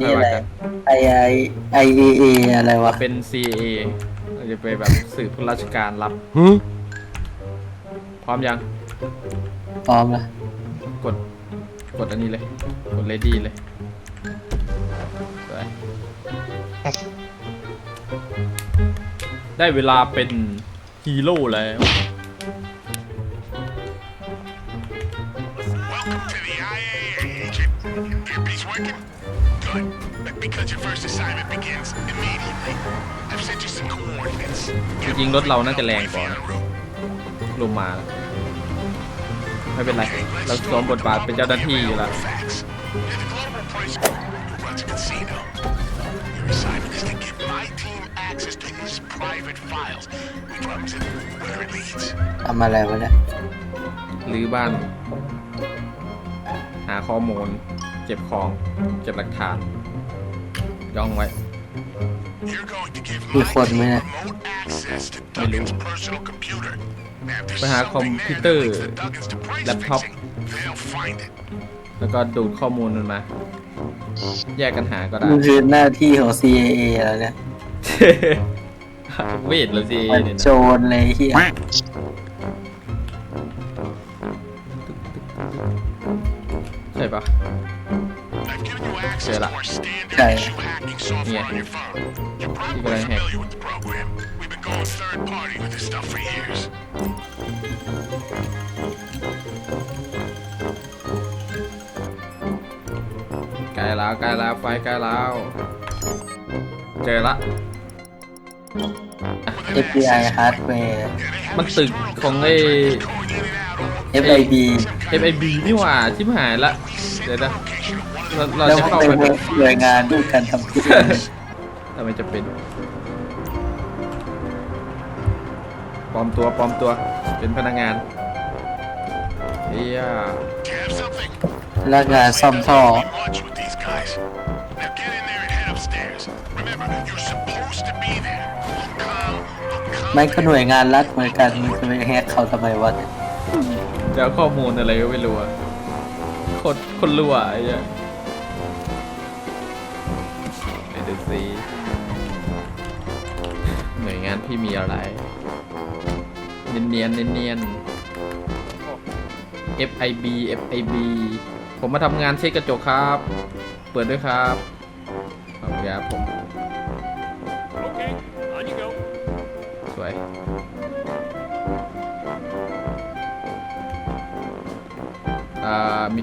รื่องเงินอันค่นี้อยอะไรว่ากันไอไอไอเอเออะไรวะ เป็น CA เราจะไปแบบสืบราชการรับพร้อมยัง พร้อมละกด กดอันนี้เลย กด ready เลยสวยได้เวลาเป็นฮีโร่แล้ว Welcome to the IAA, Agent. Earpiece working? Good. Because your first assignment begins immediately. I've sent you some coordinates. จริงๆรถเราน่าจะแรงกว่านะลงมาแล้วไม่เป็นไร เราสวมบทบาทเป็นเจ้าหน้าที่อยู่แล้ว Facts. You're the global person who runs a casino. Your assignment is to give my team access to his private files. We drums it where it leads. ทำอะไรวะเนี่ยหรือบ้าน หาข้อมูล เก็บของ เก็บหลักฐาน ย่องไว้ You're going to give มี my คนไหม team เนี่ย remote access to Duggan's personal computer. Now, if there's ไปหา something คอม there พิว that เตอร์ links to Duggan's to price แล็ปท็อป fixing, they'll find it. แล้วก็ดูดข้อมูลมันมา แยกกันหาก็ได้มันคือหน้าที่ของ CAA แล้วเนี่ยเวทหรือสิมันเนี่ยโจรเลยเฮีย your phone. You're You probably gotta hack. familiar with the program. We've been going third party with this stuff for years. ใกล้แล้วใกล้แล้วไฟใกล้แล้วเจอละเอ FBI hardware มันตึกของไอ้ FIB FIB นี่หว่าชิบหายละ เดี๋ยวนะเราเราแล้วจะมันเข้าเป็ไปนหน่วยงานด้วยกันทำที่ทำไมจะเป็นปลอมตัวปลอมตัว เป็นพนักงานเฮีย Do you have something? พนักงานซ่อมท่อ Eat lunch with these guys. Now get in there and head upstairs. Remember, you're supposed to be there. Look calm, look calm. มันก็หน่วยงานรัฐเหมือนกันมันจะไปแฮกเขาทำไมวะเนี่ยจะเอาข้อมูลอะไรก็ไม่รู้อะ คนคนรัวไอ้เนี่ยไปดูสิหน่วยงานพี่มีอะไร เนียนเนียนๆเนียนๆ FIB FIB ผมมาทำงานเช็ดกระจกครับ เปิดด้วยครับขอบคุณครับผม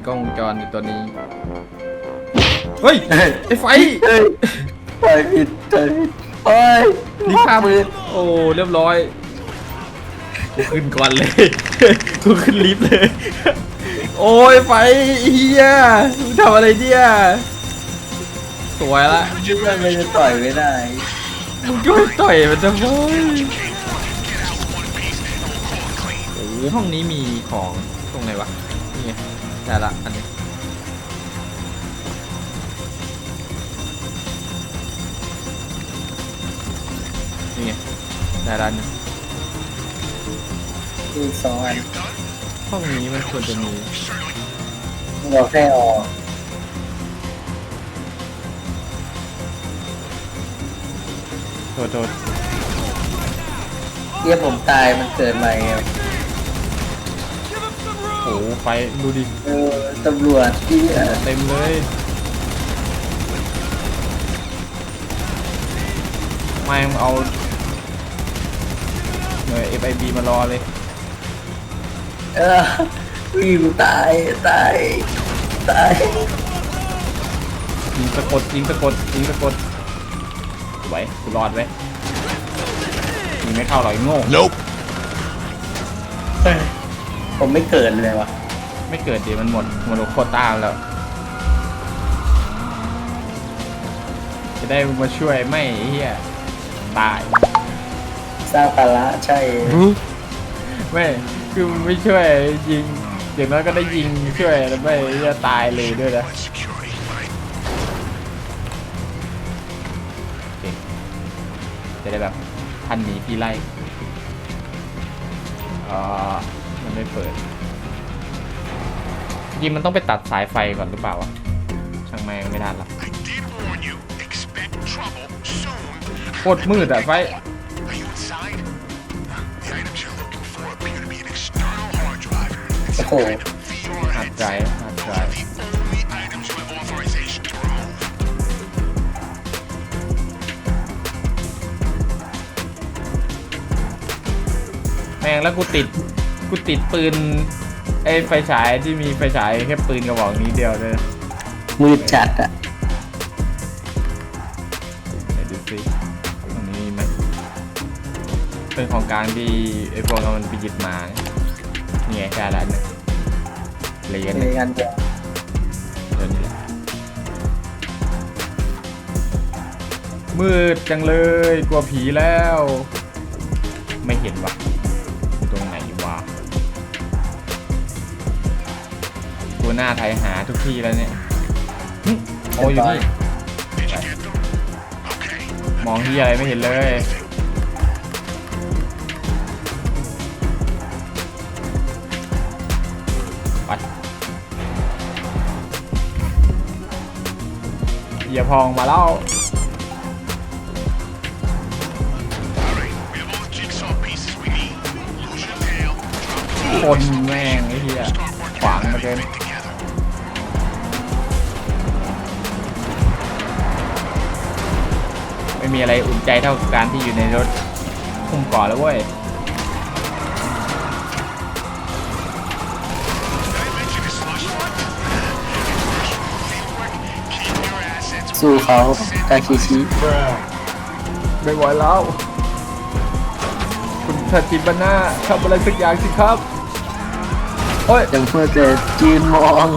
กล้องวงจรอยู่ตัวนี้ เฮ้ยเฮ้ยไอ้ไฟเฮ้ยไปผิดไปผิดโอ้ยรีบข้ามมือโอ้เรียบร้อยกูขึ้นก่อนเลยกูขึ้นลิฟต์เลย โอ้ยไฟเฮียมึงทำอะไรเนี่ยสวยละคิดว่ามันจะต่อยไม่ได้มึงก็ไปต่อยมันจะโว้ยโอ้โหห้องนี้มีของตรงไหนวะนี่ ไงได้ละอันนี้นี่ไงได้ละอันนี้อีกสองอันห้องนี้มันควรจะมีเราแค่ออกโทษโทษเรียกผมตายมันเกิดใหม่อะ โอ้โหไฟดูดิเออตำรวจที่เอ่อเต็มเลยไม่มึงเอาหน่วย FIB มารอเลย เออวิ่งตายตายตายยิงสะกดยิงสะกดยิงสะกดไหวกูรอดไว้ยยิงไม่เข้าหรอกไอ้โง่ Nope. เฮ้ย ผมไม่เกิดเลยวะไม่เกิดเดี๋ยวมันหมดหมดโควต้าแล้ว จะได้มาช่วยไม่ไอ้เฮียตายสร้างภาระใช่ไม่คือมันไม่ช่วยยิงอย่างน้อยก็ได้ยิงช่วยแล้วไม่จะตายเลยด้วยนะ Security, right? โอเคจะได้แบบทันหนีพี่ไล่เอ่อ มันไม่เปิดจริงมันต้องไปตัดสายไฟก่อนหรือเปล่าวะช่างแม่งไม่ทันละ Idea trouble soon. โคตรมืดอะไฟ Are you inside? The items you're looking for appear to be an external hard drive. It's a Oh. kind of VR หัด headset. ใจหัดใจ The only items you have authorization to remove. แม่งแล้วกูติด กูติดปืนไอ้ไฟฉายที่มีไฟฉายแค่ปืนกระบอกนี้เดียวเลยมืดจัดอะไหนดูสิตรงนี้มีไหมเป็นของกลางที่ไอ้พวกเรามันไปยึดมาเนี่ยไงได้แล้วอันหนึ่งเหรียญในงานเดียวเดี๋ยวนี้แหละมืดจังเลยกลัวผีแล้ว ไม่เห็นวะ หน้าไทยหาทุกที่แล้วเนี่ยหึโอ้อยู่นี่ Did you get them? Okay. มองที่อะไรไม่เห็นเลยไปเหยียบพองมาแล้ว All right. We have all the jigsaw pieces we need. Lose your tail. Drop คนแม่งไอ้เหี้ย Start working ขวางมาเกิน ม่มีอะไรอุ่นใจเท่ากับการที่อยู่ในรถคุ้มก่อนแล้วเว้ย Did I mention the slush fund? Fieldwork, keep your assets สู้เขากาคิชิไม่ไหวแล้ว คุณทาจิบาน่าทำอะไรสักอย่างสิครับ โอ้ยยังเพื่อจะยืนมอง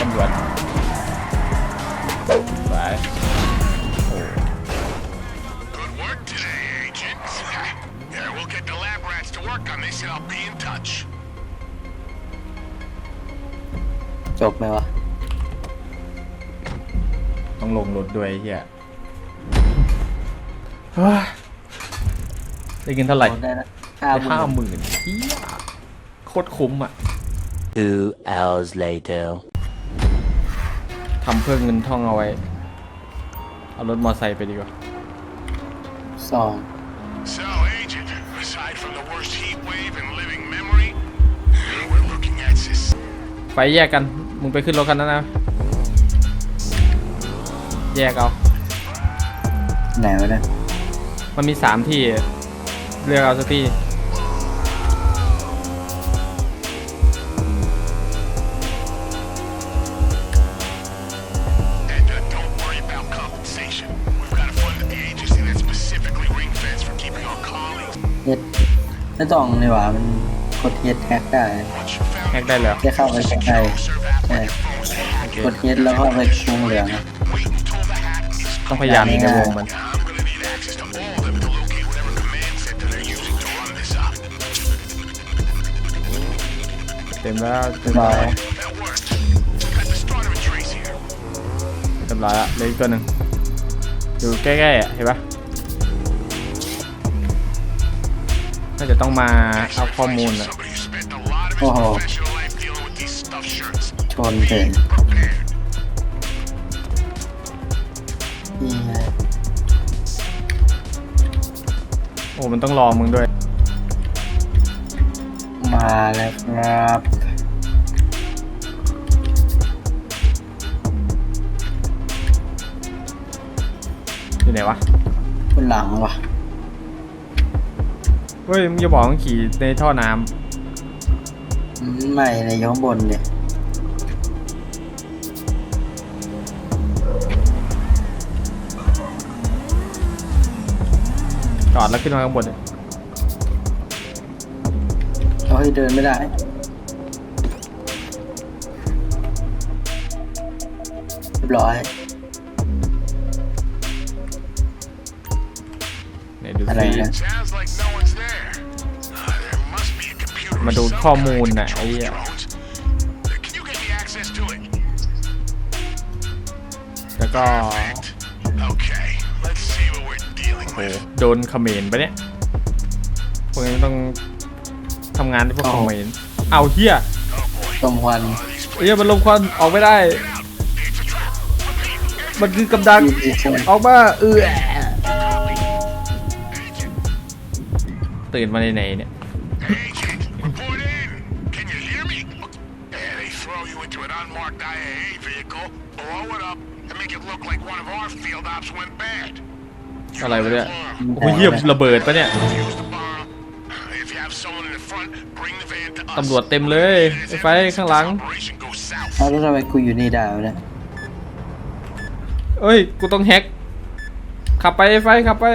ตำรวจไปโอ้ Good work today, Agent. Yeah, we'll get the lab rats to work on this and I'll be in touch. จบไหมวะ ต้องลงรถด้วยไอ้เฮียเฮ้ยได้เงินเท่าไหร่โอนได้นะห้าได้หมื่ห้านหมื่นเฮียโคตรคุ้มอะ Two hours later. ทำเพื่อเงินท่องเอาไว้ เอารถมอไซค์ไปดีกว่า สอง So, Agent, aside from the worst heat wave in living memory, we're looking at this. ไปแยกกัน มึงไปขึ้นรถคันนั้นนะ แยกเอา ไหนวะเนี่ยมันมีสามที่ เลือกเอาสักที่ ไม่ต้องนี่หว่ามันกดเฮ็ดแฮกได้ Once you found แฮกได้แล้วแค่เข้าไปข้างใน serve app ใช่ on your phones. กดเฮ็ดแล้วเข้าไปวงเหลืองอะ Wait until the hack is ต้องพยายามยิงในวงมัน I'm gonna need access to all of them to locate whatever command center they're using to run this up. เต็มแล้วเต็มร้อย That worked. Got the start of a trace here. เต็มร้อยละเหลยอีกตัวหนึ่งอยู่ใกล้ๆอะเห็นปะ น่าจะต้องมาเอาข้อมูลอะ Somebody who spent a lot of his Oh. professional life dealing with these stuffed shirts. ชนเถิน Prepared. นี่ไงโอ้มันต้องรอมึงด้วย มาแล้วครับอยู่ไหนวะบนหลังวะ เฮ้ยมึงจะบอกมึงขี่ในท่อน้อืมไม่ในย้องบนเนี่ยำจอดแล้วขึ้นมาข้างบนเนี่ยเขาให้เดินไม่ได้ เรียบร้อย ไหนดูอะไรสินะ Sounds like มาดู somewhere ข้อมูล that น่ะไอ้ controls เหี้ย drones. Can you get me access to it? แล้วก็ Okay, let's see what we're dealing with. โดนเขมรปะเนี่ย พวกนี้ต้องทำงานที่พวกคอมเมนต์เอาเฮียตมควันเฮียมันลมควันออกไม่ได้ มันคือกำดักอีกคนออกมาเออตื่นมาในไหนๆเนี่ย อะไรวะเนี่ยโอ้โหเยี่ยมระเบิดปะเนี่ย Use the bomb. If you have someone in the front, bring the van to us. ตำรวจเต็มเลยไอ้ไฟข้างหลัง Operation goes south. เอาแล้วทำไมกูอยู่ในดาวเนี่ยเอ้ย กูต้องแฮก ขับไปไอ้ไฟขับไป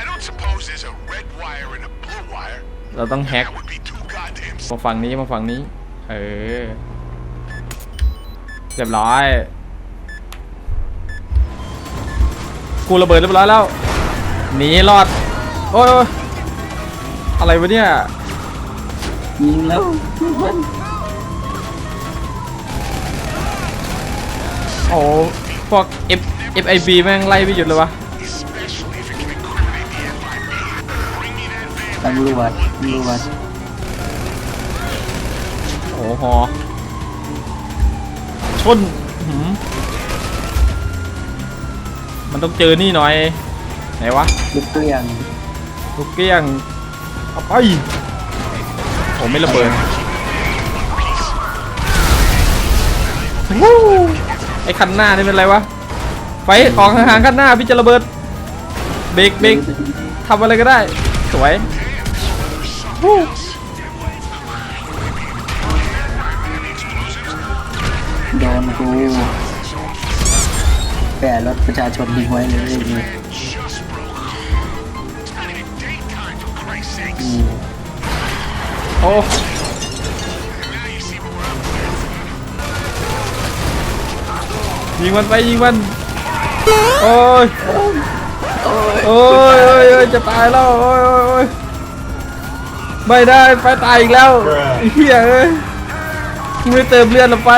I don't suppose there's a red wire and a blue wire. เราต้องแฮก That would be too goddamn มาฝั่งนี้มาฝั่งนี้ เออ เรียบร้อย กูระเบิดเรียบร้อยแล้ว หนีรอดโอ้ยโอ้ยอะไรวะเนี่ย ยิงแล้วโอ้พวก F FIB แม่งไล่ไม่หยุดเลยวะ especially if it can incriminate the FIB. Bring me that van. ตำรวจตำรวจโอ้โหฮอ ชนหืมมันต้องเจอนี่หน่อย ไหนวะ ลูกเกลี้ยงลูกเกี้ยง เอาไปผมไม่ระเบิดวู้ไอ้คันหน้านี่เป็นไรวะไฟออกห่างๆคันหน้าพี่จะระเบิด เบรกเบรกทำอะไรก็ได้ สวย กูแปะรถประชาชนทิ้งไว้เลยนี่ Just broke. It's not even daytime, for Christ's sake. อืมโอ้ Now you see what we're up to. ยิงมันไปยิงมันโอ้ยโอ้ยโอ้ยโอ้ยจะตายแล้วโอ้ยโอ้ยโอ้ยไม่ได้ไฟตายอีกแล้วไอ้เฮียเอ้ยกูไม่เติมเลือดลงไป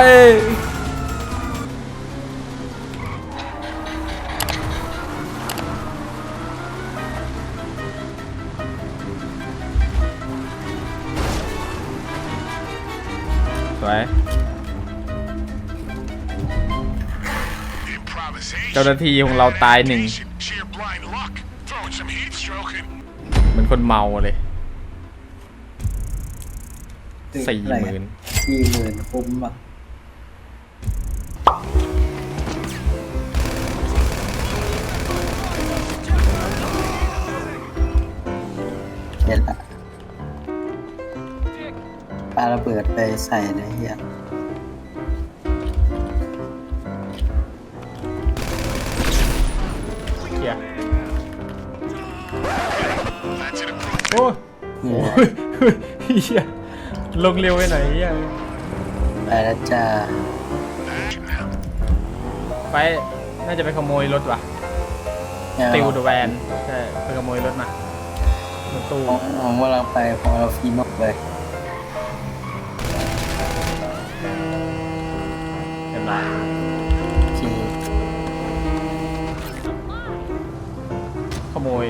จ้าหน้าที่ของเราตายหนึ่ง Sheer blind luck. Throwing some heat stroking. เหมือนคนเมาเลยสี่อะไรหมื่นสี่หมื่นคุ้มอะเห็นละปาระเบิดไปใส่ในเฮีย เนี่ยเฮ้ยเฮียลงเร็วไปไหนเฮียไปแล้วจ้า Action now. ไปน่าจะไปขโมยรถว่ะเนี่ยติวเดอะแวนใช่ไปขโมยรถมารถตู้ผมผมกำลังไปของเราฟีนกเลยเรียบร้อยโอเคขโมย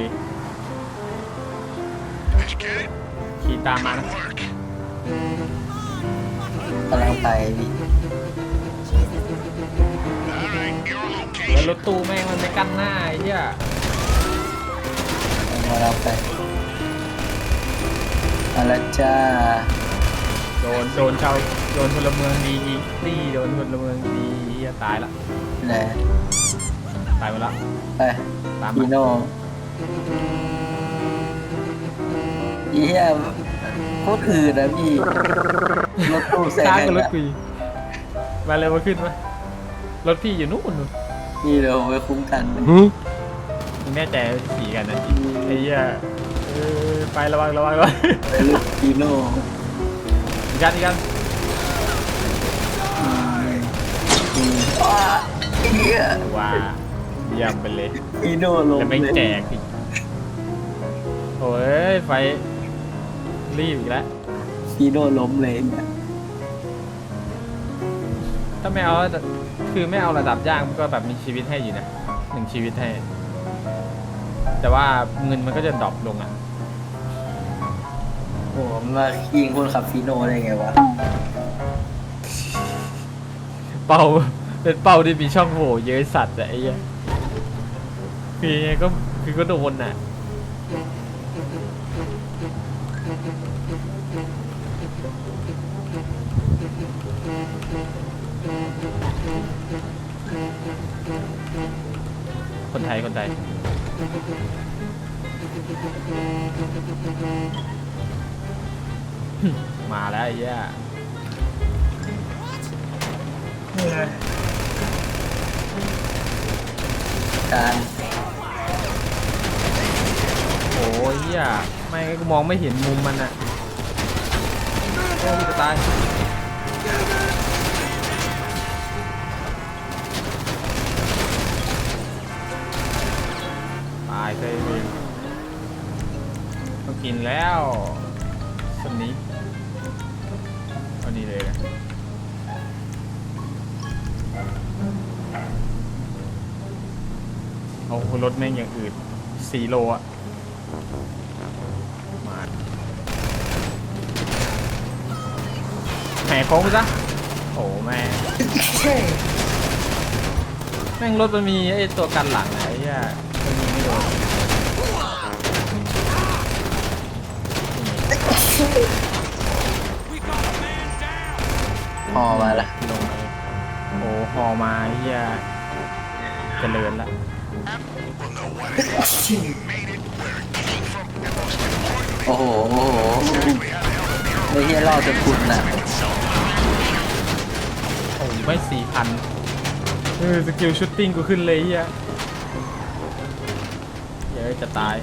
ตามมานะ Good work. กำลังไปพี่ All right, your แล้ว location. รถตู้แม่งมันไม่กั้นหน้าไอ้เหี้ยผมกำลังไปมาแล้วจ้าโดนโดนชาวโดนพลเมืองดีนี่โดนพลเมืองดีเหี้ยตายละไหนตายไปละไปตามพีมาโน่อีเหี้ยโค ตรอื่นนะพี่ รถตู้แซงช้ากักับนรถนะกุยมาเร็วมาขึ้นมารถพี่อยู่นู่นนู่นนี่เดี๋ยวผมไปคุ้มกันมึงแน่ใจว่าจะขี่กันนะไอ้เหี้ยเออไประวังระวังระวังไปรถพีโน่อีกกันอีกกันอืมว้าไอ้เหี้ยว้าเยี่ยมไปเลยพีโน่ลงแล้วเลไม่ยแจกอีกโอ้ยไฟ รีบอีกแล้วพีโน่ล้มเลยเนี่ยถ้าไม่เอาคือไม่เอาระดับยากมันก็แบบมีชีวิตให้อยู่นะหนึ่งชีวิตให้ แต่ว่าเงินมันก็จะดรอปลงอะอ้โหมันมายิงคนขับฟีโนได้ไงวะ เป้าเป็นเป้าที่มีช่องโหว่เยอะสัตว์อะไอ้เหี้ยคือยังไงก็คือก็โดนน่ะ คนไทย คนไทย มาแล้วไอ้เหี้ยการโอ้ยเหี้ยไม่กูมองไม่เห็นมุมมันอะโอ้ยจะตายายเลยเองต้องกินแล้วสนิกเอานี่เลยนะเอารถแม่งอย่างอื่นสี่โลอะมาแหมโค้งไปซะโอ้แม่งแม่งรถมันมีไอ้ตัวกันหลังอะไอ้เหี้ยมันยิงไม่โดน พอมาละลงมาโอ้ฮอมาไอ้เหี้ยเจริญละ We'll know what it is, made it, where it came from, and most importantly, โอ้โห โอ้โห exactly how the hell the Bureau ไม่เฮียรอดจนคุณน่ะโอ้ไม่สี่พันเออสกิลชุตติ้งกูขึ้นเลยไอ้เหี้ยเดี๋ยวจะตาย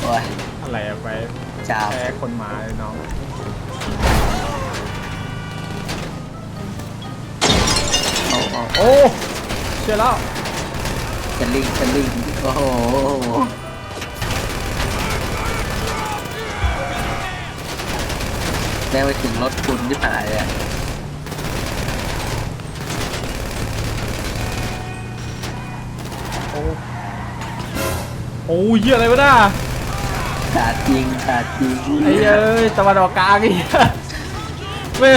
โอ้ย อะไรอะไปจ้าวแพ้คนหมาเลยน้องโอ้โหโอ้เชื่อแล้วจะลิงจะลิงโอ้โหโอ้โหแม่งไปถึงรถคุณที่หายอะโอ้โอ้เหี้ยอะไรวะน่า ขาดจริงขาดจริงไอ้เอ้ยตะวันออกกลางไอ้เหี้ยไม่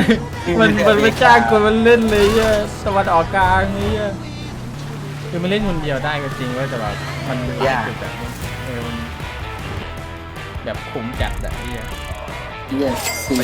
มันมันไม่จ้างคนมันเล่นเลยไอ้เหี้ยตะวันออกกลางไอ้เหี้ยคือมันเล่นคนเดียวได้ก็จริงเว้ยแต่แบบมันยากจุดอะเออมันแบบคุ้มจัดอะไอ้เหี้ยเฮียสี่